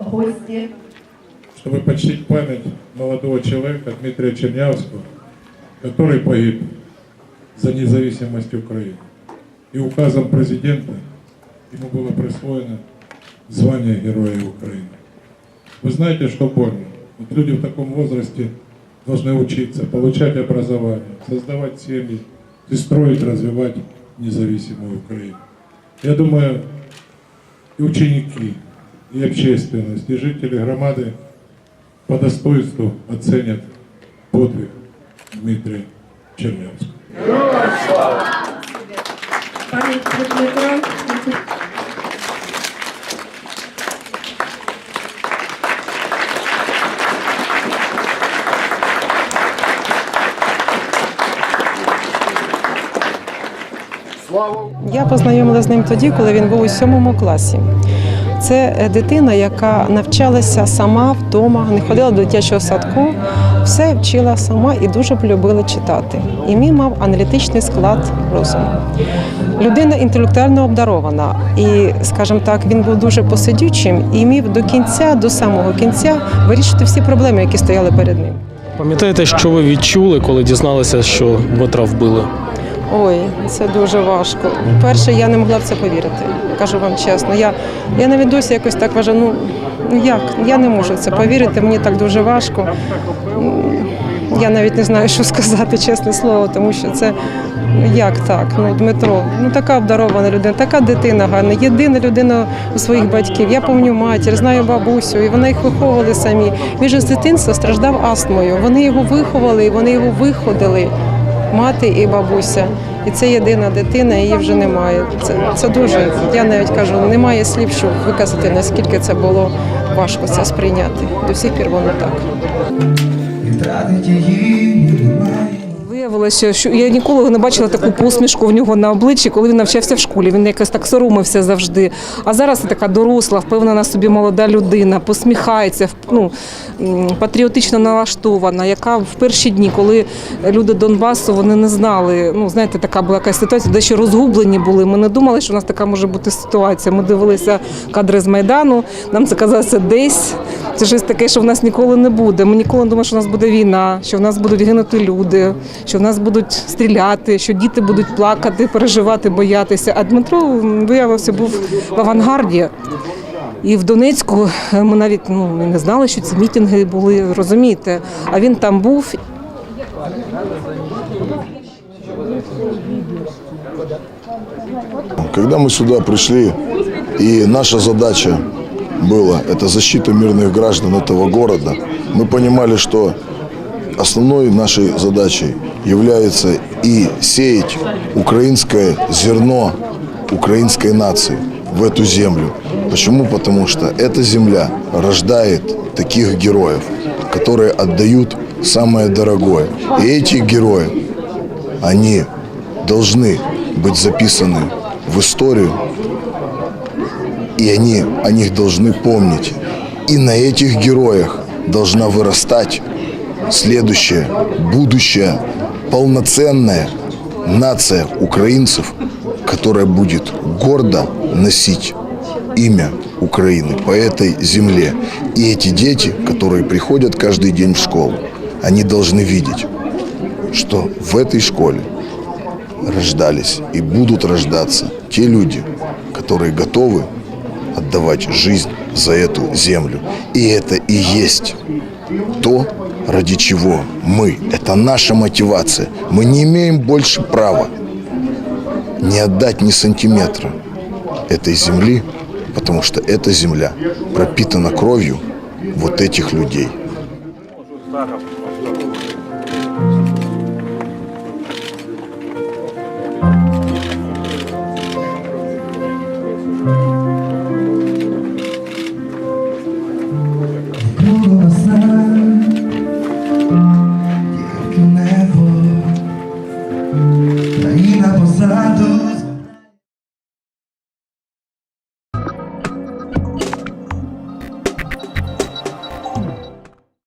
гости. чтобы почтить память молодого человека Дмитрия Чернявского, который погиб за независимость Украины. И указом президента ему было присвоено звание Героя Украины. Вы знаете, что больно? Вот люди в таком возрасте должны учиться, получать образование, создавать семьи и строить, развивать независимую Украину. Я думаю, и ученики, и общественность, и жители громады по достоинству оценят подвиг Дмитрия Чернявского. Память Дмитра. Я познайомилася з ним тоді, коли він був у сьомому класі. Це е, дитина, яка навчалася сама вдома, не ходила до дитячого садку, все вчила сама і дуже полюбила читати. І мій мав аналітичний склад розуму. Людина інтелектуально обдарована, і, скажімо так, він був дуже посидючим і міг до кінця, до самого кінця вирішити всі проблеми, які стояли перед ним. Пам'ятаєте, що ви відчули, коли дізналися, що Дмитра вбили? Ой, це дуже важко. Перше, я не могла в це повірити. Кажу вам чесно. Я, я навіть досі якось так вважаю, ну ну як, я не можу в це повірити, мені так дуже важко. Я навіть не знаю, що сказати, чесне слово, тому що це ну, як так? Ну, Дмитро, ну така обдарована людина, така дитина гарна, єдина людина у своїх батьків. Я пам'ятаю матір, знаю бабусю, і вони їх виховували самі. Він же з дитинства страждав астмою. Вони його виховали, і вони його виходили мати і бабуся. І це єдина дитина, її вже немає. Це, це дуже, я навіть кажу, немає слів, щоб виказати, наскільки це було важко це сприйняти. До сих пір воно так. і її. Виявилося, що я ніколи не бачила таку посмішку в нього на обличчі, коли він навчався в школі. Він якось так соромився завжди. А зараз це така доросла, впевнена собі молода людина, посміхається, ну, патріотично налаштована, яка в перші дні, коли люди Донбасу вони не знали. Ну, знаєте, така була якась ситуація, дещо розгублені були. Ми не думали, що у нас така може бути ситуація. Ми дивилися кадри з Майдану, нам це казалося десь. Це щось таке, що в нас ніколи не буде. Ми ніколи не думали, що в нас буде війна, що в нас будуть гинути люди, що в нас будуть стріляти, що діти будуть плакати, переживати, боятися. А Дмитро м, виявився був в авангарді. І в Донецьку е, ми навіть ну, не знали, що ці мітинги були, розумієте. А він там був Когда мы сюда пришли, и наша задача была это защита мирных граждан этого города, мы понимали, что основной нашей задачей является и сеять украинское зерно украинской нации в эту землю. Почему? Потому что эта земля рождает таких героев, которые отдают самое дорогое. И эти герои, они должны быть записаны в историю, и они о них должны помнить. И на этих героях должна вырастать следующая, будущая, полноценная нация украинцев, которая будет гордо носить имя Украины по этой земле. И эти дети, которые приходят каждый день в школу, они должны видеть, что в этой школе рождались и будут рождаться те люди, которые готовы отдавать жизнь за эту землю. И это и есть то, ради чего мы, это наша мотивация, мы не имеем больше права не отдать ни сантиметра этой земли, потому что эта земля пропитана кровью вот этих людей. Красавица. ousados